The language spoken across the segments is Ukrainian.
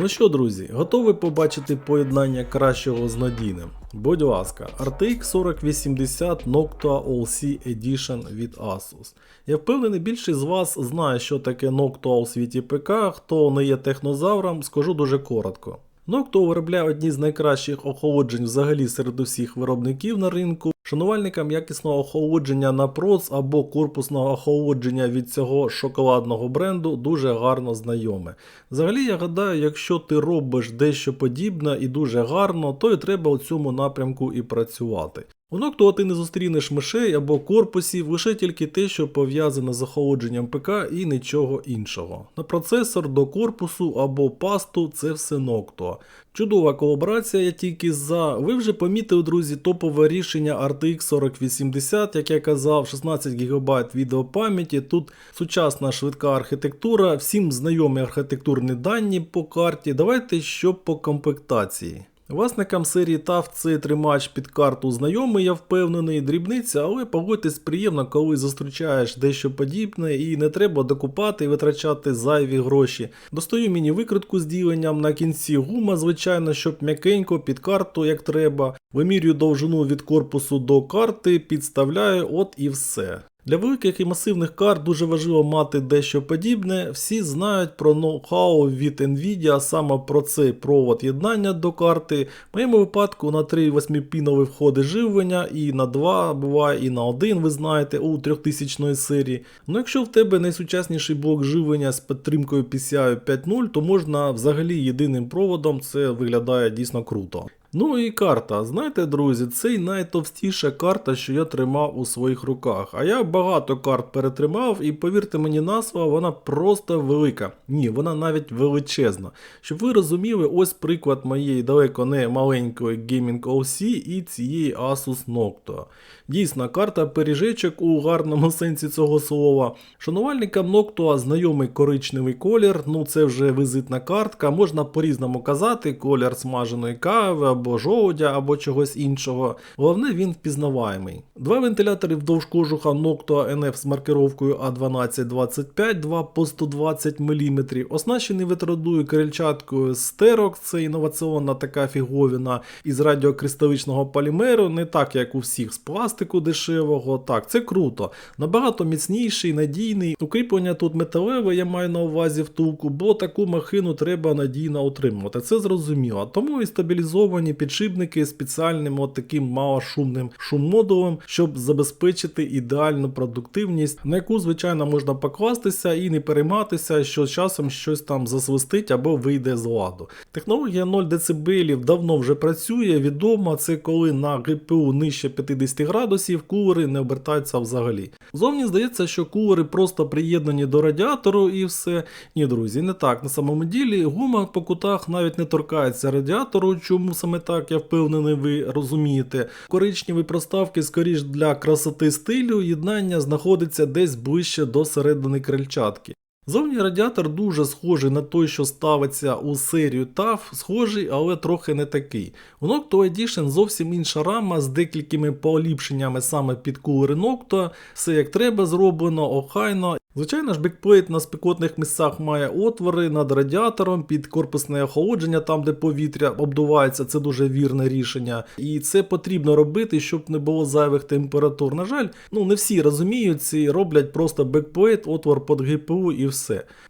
Ну що, друзі, готові побачити поєднання кращого з надійним? Будь ласка, RTX 4080 Noctua All-C Edition від Asus. Я впевнений, більшість з вас знає, що таке Noctua у світі ПК, хто не є технозавром, скажу дуже коротко. Noctua виробляє одні з найкращих охолоджень взагалі серед усіх виробників на ринку. Шанувальникам якісного охолодження на проц або корпусного охолодження від цього шоколадного бренду дуже гарно знайоме. Взагалі, я гадаю, якщо ти робиш дещо подібне і дуже гарно, то і треба у цьому напрямку і працювати. У Noctua ти не зустрінеш мишей або корпусів, лише тільки те, що пов'язане з охолодженням ПК і нічого іншого. На процесор до корпусу або пасту це все Noctua. Чудова колаборація, я тільки за. Ви вже помітили, друзі, топове рішення RTX 4080, як я казав, 16 ГБ відеопам'яті. Тут сучасна швидка архітектура, всім знайомі архітектурні дані по карті. Давайте що по комплектації. Власникам серії TAF цей тримач під карту знайомий, я впевнений, дрібниця, але погодьтесь приємно, коли зустрічаєш дещо подібне і не треба докупати і витрачати зайві гроші. Достаю міні-викритку з діленням на кінці гума, звичайно, щоб м'якенько під карту, як треба. Вимірюю довжину від корпусу до карти, підставляю, от і все. Для великих і масивних карт дуже важливо мати дещо подібне. Всі знають про ноу-хау від Nvidia, саме про цей провод єднання до карти. В моєму випадку на 3 8-пінові входи живлення, і на 2 буває, і на 1, ви знаєте, у 3000 серії. Ну якщо в тебе найсучасніший блок живлення з підтримкою PCI 5.0, то можна взагалі єдиним проводом, це виглядає дійсно круто. Ну і карта. Знаєте, друзі, це найтовстіша карта, що я тримав у своїх руках. А я багато карт перетримав, і повірте мені, назва, вона просто велика. Ні, вона навіть величезна. Щоб ви розуміли, ось приклад моєї далеко не маленької Gaming OC і цієї Asus Noctua. Дійсно, карта пиріжечок у гарному сенсі цього слова. Шанувальникам Noctua знайомий коричневий колір, ну це вже визитна картка, можна по-різному казати, колір смаженої кави або жовтя, або чогось іншого. Головне, він впізнаваємий. Два вентилятори вдовж кожуха Noctua NF з маркировкою A1225, два по 120 мм, оснащений витродою крильчаткою Стерок, це інноваційна така фіговіна із радіокристаличного полімеру, не так як у всіх з пластику дешевого. Так, це круто. Набагато міцніший, надійний. Укріплення тут металеве, я маю на увазі втулку, бо таку махину треба надійно утримувати. Це зрозуміло. Тому і стабілізовані підшипники спеціальним от таким малошумним шуммодулем, щоб забезпечити ідеальну продуктивність, на яку, звичайно, можна покластися і не перейматися, що часом щось там засвистить або вийде з ладу. Технологія 0 дБ давно вже працює, відомо, це коли на ГПУ нижче 50 градусів кулери не обертаються взагалі. Зовні здається, що кулери просто приєднані до радіатору і все. Ні, друзі, не так. На самому ділі гума по кутах навіть не торкається радіатору, чому саме так, я впевнений, ви розумієте. Коричневі проставки, скоріш для красоти стилю, єднання знаходиться десь ближче до середини крильчатки. Зовні радіатор дуже схожий на той, що ставиться у серію TAF, схожий, але трохи не такий. У Noctua Edition зовсім інша рама з декількими поліпшеннями саме під кулери Noctua, все як треба зроблено, охайно. Звичайно ж, бекплейт на спекотних місцях має отвори над радіатором під корпусне охолодження, там де повітря обдувається, це дуже вірне рішення. І це потрібно робити, щоб не було зайвих температур. На жаль, ну не всі розуміють ці, роблять просто бекплейт, отвор під ГПУ і.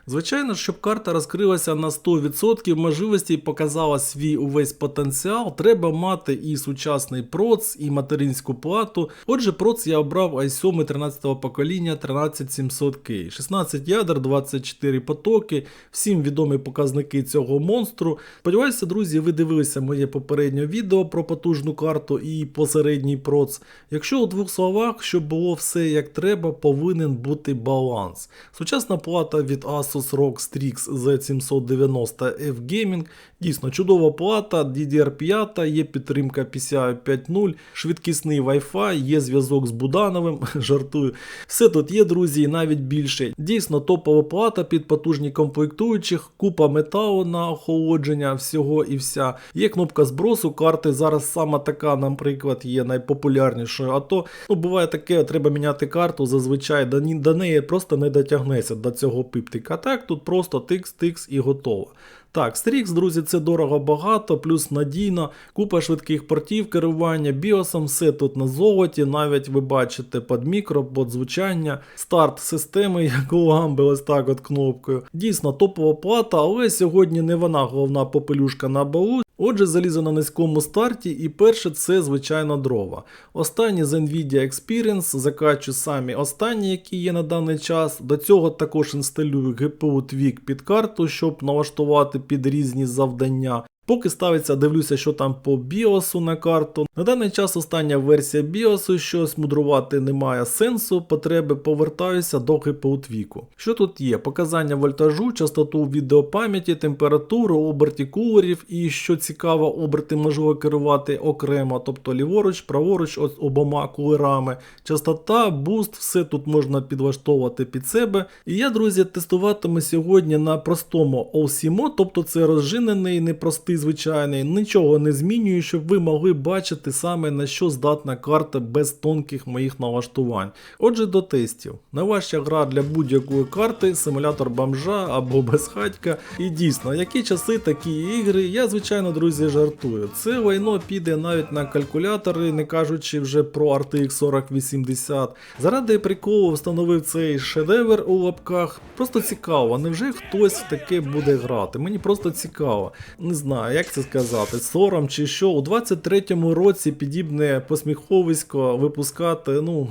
Звичайно, щоб карта розкрилася на 100% можливості і показала свій увесь потенціал, треба мати і сучасний проц, і материнську плату. Отже, проц я обрав i7 13 покоління 13700K. 16 ядер, 24 потоки, всім відомі показники цього монстру. Сподіваюся, друзі, ви дивилися моє попереднє відео про потужну карту і посередній проц. Якщо у двох словах, щоб було все як треба, повинен бути баланс. Сучасна плата від Asus ROG Strix Z790 F Gaming. Дійсно чудова плата, DDR5, є підтримка PCI 5.0, швидкісний Wi-Fi, є зв'язок з Будановим, жартую. Все тут є, друзі, і навіть більше. Дійсно топова плата під потужні комплектуючих, купа металу на охолодження, всього і вся. Є кнопка збросу, карти зараз саме така, наприклад, є найпопулярнішою. А то ну, буває таке, треба міняти карту, зазвичай до, до неї просто не дотягнеться до цього пиптик. А так тут просто тикс-тикс і готово. Так, Strix, друзі, це дорого багато, плюс надійно, купа швидких портів керування біосом, все тут на золоті, навіть ви бачите під мікро, під звучання, старт системи, як у ламби, ось так от кнопкою. Дійсно топова плата, але сьогодні не вона головна попелюшка на балу. Отже, залізо на низькому старті, і перше це звичайно дрова. Останні з Nvidia Experience, закачу самі останні, які є на даний час. До цього також інсталюю GPU Tweak під карту, щоб налаштувати під різні завдання. Поки ставиться, дивлюся, що там по біосу на карту. На даний час остання версія біосу, щось мудрувати немає сенсу, потреби повертаюся до GPU. Що тут є? Показання вольтажу, частоту відеопам'яті, температуру, оберті кулерів і що цікаво, оберти можливо керувати окремо, тобто ліворуч, праворуч, ось обома кулерами. Частота, буст, все тут можна підлаштовувати під себе. І я, друзі, тестуватиму сьогодні на простому OCMO, тобто це розжинений, непростий звичайний, нічого не змінюю, щоб ви могли бачити саме на що здатна карта без тонких моїх налаштувань. Отже, до тестів. Найважча гра для будь-якої карти, симулятор бомжа або безхатька. І дійсно, які часи такі ігри, я звичайно, друзі, жартую. Це лайно піде навіть на калькулятори, не кажучи вже про RTX 4080. Заради приколу встановив цей шедевр у лапках. Просто цікаво, невже хтось таке буде грати? Мені просто цікаво. Не знаю, як це сказати, сором чи що. У 23-му році підібне посміховисько випускати, ну.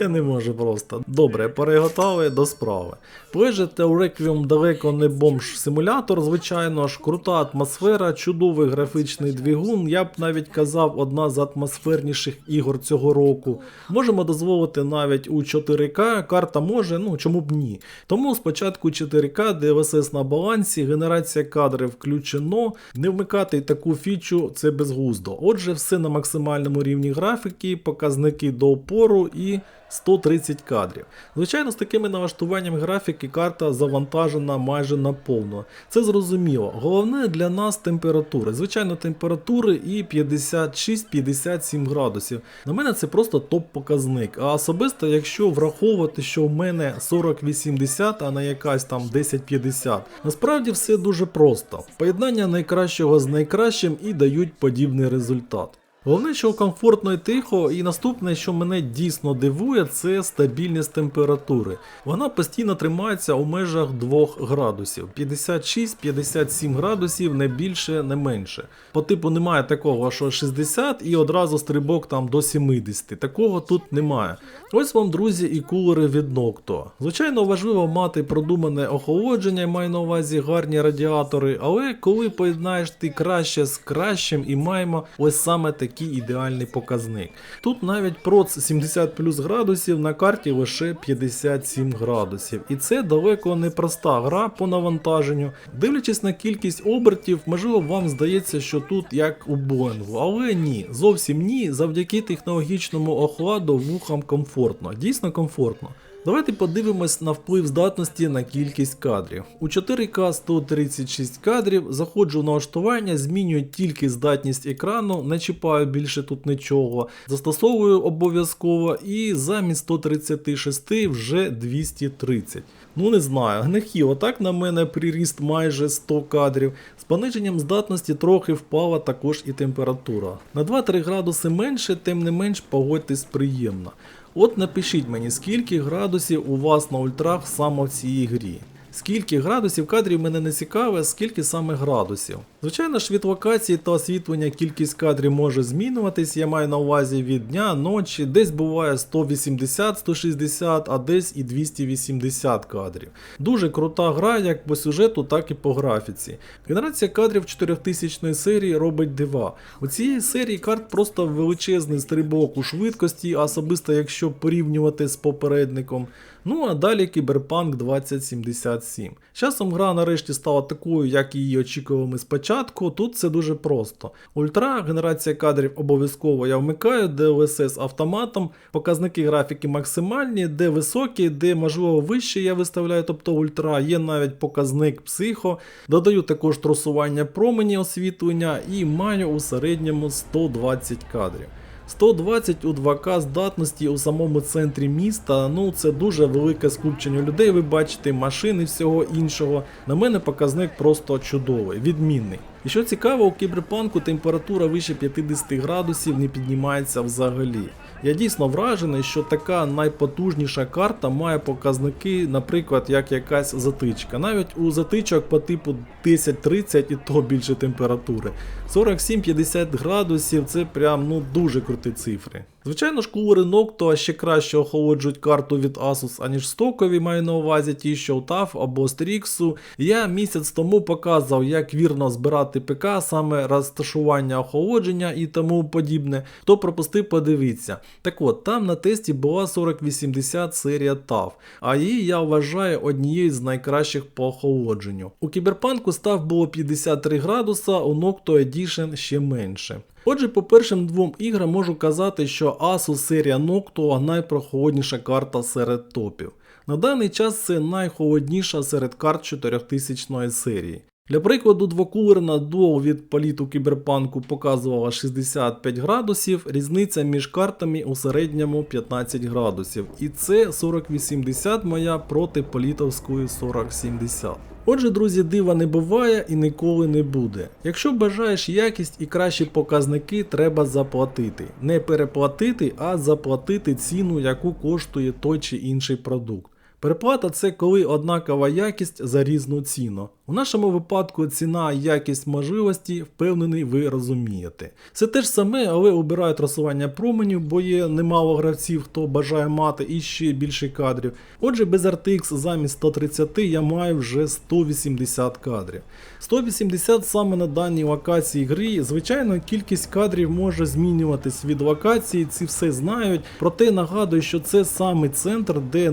Я не можу просто. Добре, переготовий до справи. Плежете у Requiem далеко не бомж симулятор, звичайно ж, крута атмосфера, чудовий графічний двигун. Я б навіть казав, одна з атмосферніших ігор цього року. Можемо дозволити навіть у 4К, карта може, ну чому б ні. Тому спочатку 4К, DLSS на балансі, генерація кадрів включено. Не вмикати таку фічу це безглуздо. Отже, все на максимальному рівні графіки, показники до опору і 130 кадрів. Звичайно, з такими налаштуваннями графіки карта завантажена майже наповно. Це зрозуміло. Головне для нас температури. Звичайно, температури і 56-57 градусів. На мене це просто топ-показник. А особисто, якщо враховувати, що в мене 40-80, а не якась там 10-50, насправді все дуже просто. Поєднання найкращого з найкращим і дають подібний результат. Головне, що комфортно і тихо, і наступне, що мене дійсно дивує, це стабільність температури. Вона постійно тримається у межах 2 градусів. 56-57 градусів, не більше, не менше. По типу немає такого, що 60 і одразу стрибок там до 70. Такого тут немає. Ось вам, друзі, і кулери від Nocto. Звичайно, важливо мати продумане охолодження, маю на увазі гарні радіатори, але коли поєднаєш ти краще з кращим і маємо ось саме такий ідеальний показник. Тут навіть проц 70 плюс градусів на карті лише 57 градусів. І це далеко не проста гра по навантаженню. Дивлячись на кількість обертів, можливо, вам здається, що тут як у Боїнгу, але ні, зовсім ні. Завдяки технологічному охладу вухам комфортно, дійсно комфортно. Давайте подивимось на вплив здатності на кількість кадрів. У 4К 136 кадрів заходжу в налаштування, змінюю тільки здатність екрану, не чіпаю більше тут нічого, застосовую обов'язково і замість 136 вже 230. Ну не знаю, гнехі, отак на мене приріст майже 100 кадрів. З пониженням здатності трохи впала також і температура. На 2-3 градуси менше, тим не менш погодьтесь приємно. От напишіть мені, скільки градусів у вас на ультрах саме в цій грі. Скільки градусів кадрів мене не цікаве, скільки саме градусів. Звичайно ж, від локації та освітлення кількість кадрів може змінюватись, я маю на увазі від дня, ночі, десь буває 180-160, а десь і 280 кадрів. Дуже крута гра як по сюжету, так і по графіці. Генерація кадрів 4000 серії робить дива. У цієї серії карт просто величезний стрибок у швидкості, особисто якщо порівнювати з попередником. Ну а далі Кіберпанк 2077. Часом гра нарешті стала такою, як її очікували ми спочатку. Тут це дуже просто. Ультра, генерація кадрів обов'язково я вмикаю, DLSS автоматом, показники графіки максимальні, де високі, де можливо вище я виставляю, тобто ультра, є навіть показник психо. Додаю також трусування промені освітлення і маю у середньому 120 кадрів. 120 у 2К здатності у самому центрі міста. Ну це дуже велике скупчення людей. Ви бачите, машини всього іншого. На мене показник просто чудовий, відмінний. І що цікаво, у кіберпанку температура вище 50 градусів не піднімається взагалі. Я дійсно вражений, що така найпотужніша карта має показники, наприклад, як якась затичка. Навіть у затичок по типу 10-30 і то більше температури. 47-50 градусів це прям ну дуже круті цифри. Звичайно ж, кулери Noctua ще краще охолоджують карту від Asus, аніж стокові, маю на увазі ті, що у TAF або Strix. Я місяць тому показав, як вірно збирати ПК, саме розташування охолодження і тому подібне. Хто пропустив, подивіться. Так от, там на тесті була 4080 серія TAF, а її я вважаю однією з найкращих по охолодженню. У кіберпанку став було 53 градуса, у Noctua Edition ще менше. Отже, по першим двом іграм можу казати, що Asus серія Noctua найпрохолодніша карта серед топів. На даний час це найхолодніша серед карт 4000 серії. Для прикладу, двокулерна Dual від політу кіберпанку показувала 65 градусів, різниця між картами у середньому 15 градусів. І це 4080 моя проти політовської 4070. Отже, друзі, дива не буває і ніколи не буде. Якщо бажаєш якість і кращі показники, треба заплатити. Не переплатити, а заплатити ціну, яку коштує той чи інший продукт. Переплата це коли однакова якість за різну ціну. У нашому випадку ціна, якість можливості, впевнений, ви розумієте. Це те ж саме, але обираю трасування променів, бо є немало гравців, хто бажає мати іще більше кадрів. Отже, без RTX замість 130 я маю вже 180 кадрів. 180 саме на даній локації гри. Звичайно, кількість кадрів може змінюватись від локації, ці все знають. Проте нагадую, що це саме центр, де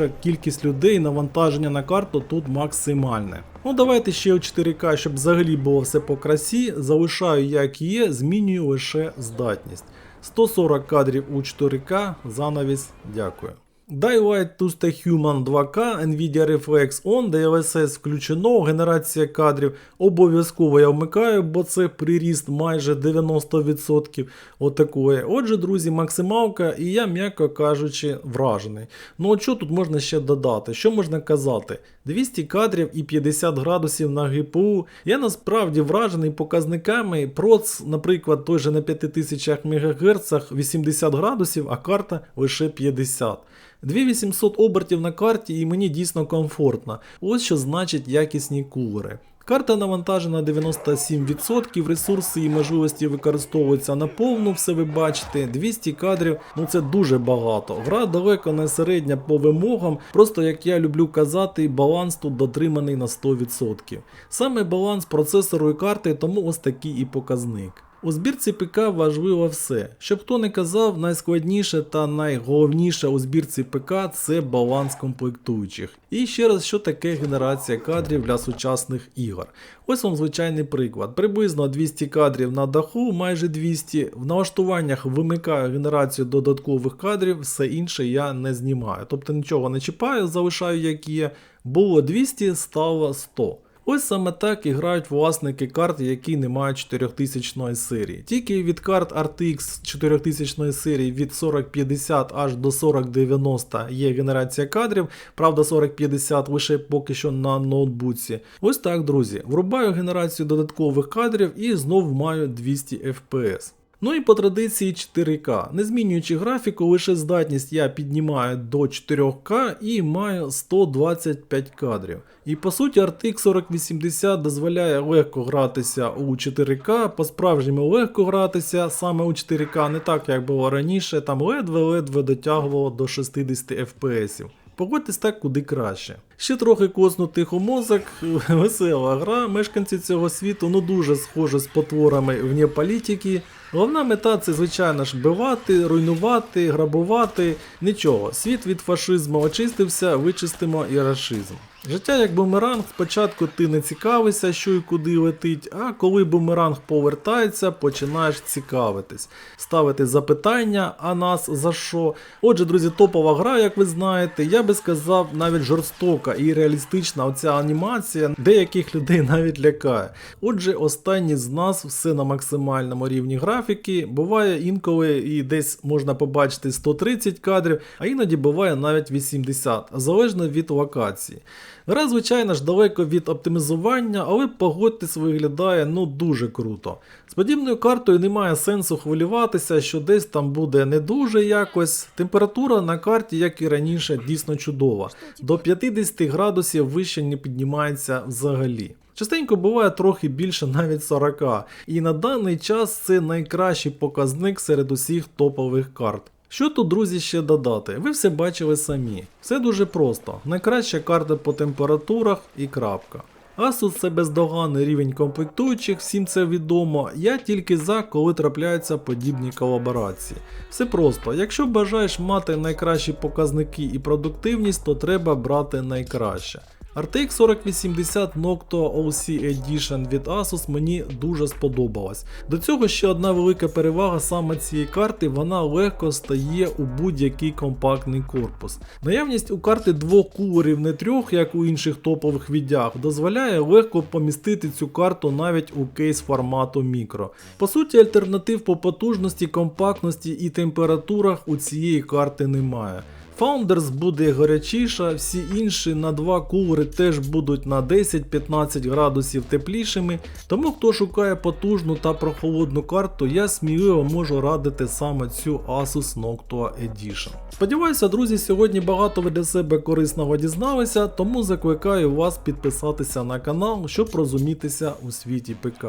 найбільша кількість людей навантаження на карту тут максимальне. Ну давайте ще у 4К, щоб взагалі було все по красі. Залишаю як є, змінюю лише здатність. 140 кадрів у 4К, занавіс, дякую. Daylight to Stay Human 2K, Nvidia Reflex On, DLSS включено, генерація кадрів обов'язково я вмикаю, бо це приріст майже 90% отакої. Отже, друзі, максималка, і я, м'яко кажучи, вражений. Ну от що тут можна ще додати? Що можна казати? 200 кадрів і 50 градусів на GPU. Я насправді вражений показниками. Проц, наприклад, той же на 5000 МГц 80 градусів, а карта лише 50. 2800 обертів на карті і мені дійсно комфортно. Ось що значить якісні кулери. Карта навантажена 97%, ресурси і можливості використовуються на повну, все ви бачите. 200 кадрів, ну це дуже багато. Гра далеко не середня по вимогам, просто як я люблю казати, баланс тут дотриманий на 100%. Саме баланс процесору і карти, тому ось такий і показник. У збірці ПК важливо все. Щоб хто не казав, найскладніше та найголовніше у збірці ПК це баланс комплектуючих. І ще раз, що таке генерація кадрів для сучасних ігор. Ось вам звичайний приклад. Приблизно 200 кадрів на даху, майже 200. В налаштуваннях вимикаю генерацію додаткових кадрів, все інше я не знімаю. Тобто нічого не чіпаю, залишаю як є. Було 200, стало 100. Ось саме так і грають власники карт, які не мають 4000 серії. Тільки від карт RTX 4000 серії від 4050 аж до 4090 є генерація кадрів, правда 4050 лише поки що на ноутбуці. Ось так, друзі. Врубаю генерацію додаткових кадрів і знов маю 200 FPS. Ну і по традиції 4К. Не змінюючи графіку, лише здатність я піднімаю до 4К і маю 125 кадрів. І по суті RTX 4080 дозволяє легко гратися у 4К, по-справжньому легко гратися саме у 4К, не так як було раніше, там ледве-ледве дотягувало до 60 FPS. Погодьтесь так куди краще. Ще трохи коснутих у мозок, весела гра, мешканці цього світу ну дуже схожі з потворами вне політики. Головна мета це, звичайно ж, бивати, руйнувати, грабувати. Нічого, світ від фашизму очистився, вичистимо і рашизм. Життя як бумеранг, спочатку ти не цікавишся, що і куди летить, а коли бумеранг повертається, починаєш цікавитись, ставити запитання, а нас за що. Отже, друзі, топова гра, як ви знаєте, я би сказав, навіть жорстока і реалістична оця анімація деяких людей навіть лякає. Отже, останні з нас все на максимальному рівні графіки. Графіки, буває інколи і десь можна побачити 130 кадрів, а іноді буває навіть 80, залежно від локації. Гра, звичайно ж, далеко від оптимізування, але погодьтесь, виглядає ну дуже круто. З подібною картою немає сенсу хвилюватися, що десь там буде не дуже якось. Температура на карті, як і раніше, дійсно чудова. До 50 градусів вище не піднімається взагалі. Частенько буває трохи більше навіть 40, і на даний час це найкращий показник серед усіх топових карт. Що тут, друзі, ще додати? Ви все бачили самі. Все дуже просто. Найкраща карта по температурах і крапка. Asus це бездоганний рівень комплектуючих, всім це відомо. Я тільки за, коли трапляються подібні колаборації. Все просто, якщо бажаєш мати найкращі показники і продуктивність, то треба брати найкраще. RTX 4080 Noctua OC Edition від Asus мені дуже сподобалась. До цього ще одна велика перевага саме цієї карти, вона легко стає у будь-який компактний корпус. Наявність у карти двох кулерів, не трьох, як у інших топових віддях, дозволяє легко помістити цю карту навіть у кейс формату мікро. По суті, альтернатив по потужності, компактності і температурах у цієї карти немає. Founders буде гарячіша, всі інші на два кулери теж будуть на 10-15 градусів теплішими, тому хто шукає потужну та прохолодну карту, я сміливо можу радити саме цю Asus Noctua Edition. Сподіваюся, друзі, сьогодні багато ви для себе корисного дізналися, тому закликаю вас підписатися на канал, щоб розумітися у світі ПК.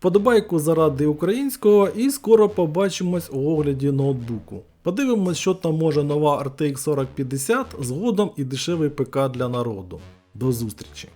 Подобайку заради українського і скоро побачимось у огляді ноутбуку. Подивимось, що там може нова RTX 4050, згодом і дешевий ПК для народу. До зустрічі!